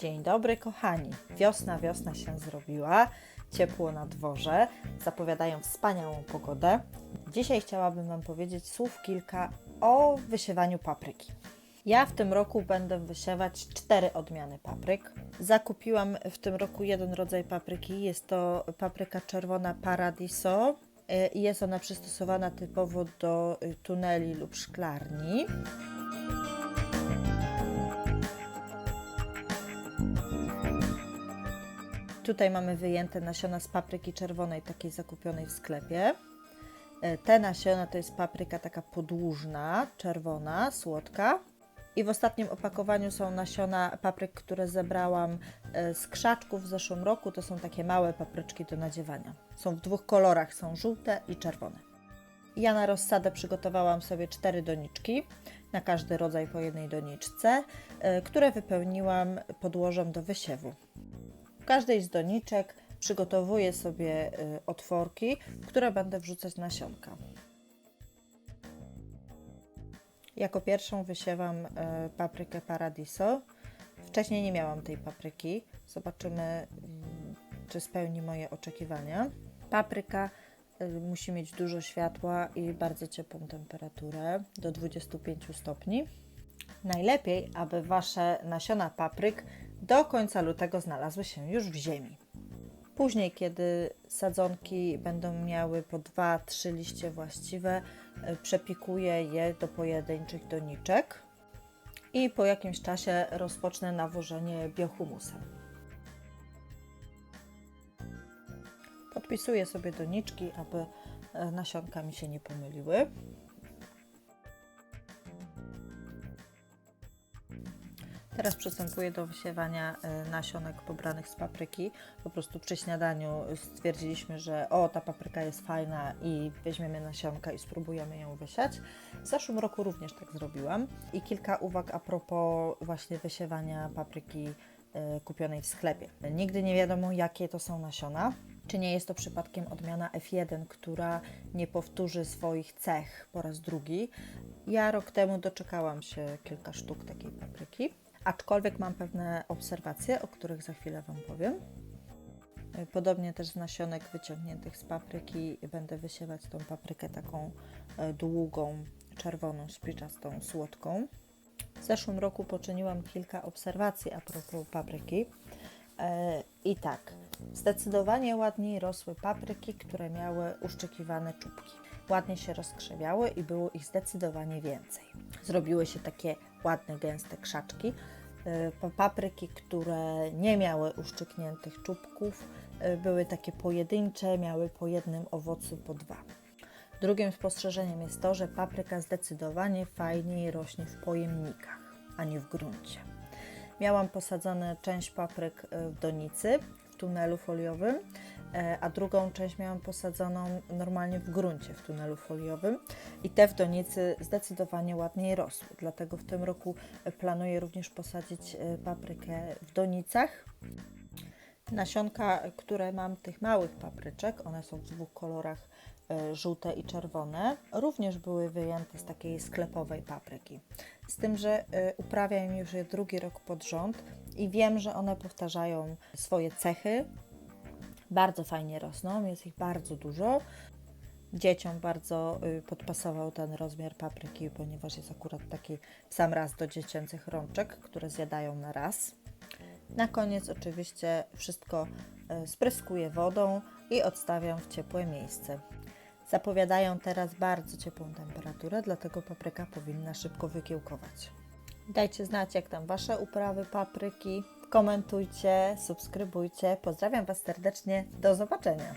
Dzień dobry, kochani. Wiosna, wiosna się zrobiła. Ciepło na dworze. Zapowiadają wspaniałą pogodę. Dzisiaj chciałabym Wam powiedzieć słów kilka o wysiewaniu papryki. Ja w tym roku będę wysiewać cztery odmiany papryk. Zakupiłam w tym roku jeden rodzaj papryki. Jest to papryka czerwona Paradiso. Y, i Jest ona przystosowana typowo do y, tuneli lub szklarni. Tutaj mamy wyjęte nasiona z papryki czerwonej, takiej zakupionej w sklepie. E, Te nasiona to jest papryka taka podłużna, czerwona, słodka. I w ostatnim opakowaniu są nasiona papryk, które zebrałam e, z krzaczków w zeszłym roku. To są takie małe papryczki do nadziewania. Są w dwóch kolorach, są żółte i czerwone. Ja na rozsadę przygotowałam sobie cztery doniczki, na każdy rodzaj po jednej doniczce, e, które wypełniłam podłożem do wysiewu. Każdej z doniczek przygotowuję sobie y, otworki, w które będę wrzucać nasionka. Jako pierwszą wysiewam y, paprykę Paradiso. Wcześniej nie miałam tej papryki. Zobaczymy, y, czy spełni moje oczekiwania. Papryka musi mieć dużo światła i bardzo ciepłą temperaturę do 25 stopni. Najlepiej, aby Wasze nasiona papryk do końca lutego znalazły się już w ziemi. Później, kiedy sadzonki będą miały po 2-3 liście właściwe, y, przepikuję je do pojedynczych doniczek i po jakimś czasie rozpocznę nawożenie biohumusem. Podpisuję sobie doniczki, aby y, nasionka mi się nie pomyliły. Teraz przystępuję do wysiewania y, nasionek pobranych z papryki. Po prostu przy śniadaniu stwierdziliśmy, że o, ta papryka jest fajna i weźmiemy nasionka i spróbujemy ją wysiać. W zeszłym roku również tak zrobiłam. I kilka uwag a propos właśnie wysiewania papryki y, kupionej w sklepie. Nigdy nie wiadomo, jakie to są nasiona. Czy nie jest to przypadkiem odmiana F1, która nie powtórzy swoich cech po raz drugi? Ja rok temu doczekałam się kilka sztuk takiej papryki, aczkolwiek mam pewne obserwacje, o których za chwilę Wam powiem. Podobnie też z nasionek wyciągniętych z papryki będę wysiewać tą paprykę taką e, długą, czerwoną, spiczastą, słodką. W zeszłym roku poczyniłam kilka obserwacji a propos papryki. E, I tak, zdecydowanie ładniej rosły papryki, które miały uszczekiwane czubki. Ładnie się rozkrzewiały i było ich zdecydowanie więcej. Zrobiły się takie ładne, gęste krzaczki. Pa- Papryki, które nie miały uszczykniętych czubków, e, były takie pojedyncze, miały po jednym owocu po dwa. Drugim spostrzeżeniem jest to, że papryka zdecydowanie fajniej rośnie w pojemnikach, a nie w gruncie. Miałam posadzone część papryk e, w donicy, tunelu foliowym, e, a drugą część miałam posadzoną normalnie w gruncie, w tunelu foliowym. I te w donicy zdecydowanie ładniej rosły. Dlatego w tym roku planuję również posadzić e, paprykę w donicach. Nasionka, które mam tych małych papryczek, one są w dwóch kolorach e, żółte i czerwone, również były wyjęte z takiej sklepowej papryki. Z tym, że e, uprawiam już je drugi rok pod rząd i wiem, że one powtarzają swoje cechy. Bardzo fajnie rosną, jest ich bardzo dużo. Dzieciom bardzo y, podpasował ten rozmiar papryki, ponieważ jest akurat taki w sam raz do dziecięcych rączek, które zjadają na raz. Na koniec oczywiście wszystko e, spryskuję wodą i odstawiam w ciepłe miejsce. Zapowiadają teraz bardzo ciepłą temperaturę, dlatego papryka powinna szybko wykiełkować. Dajcie znać, jak tam Wasze uprawy papryki. Komentujcie, subskrybujcie. Pozdrawiam Was serdecznie. Do zobaczenia.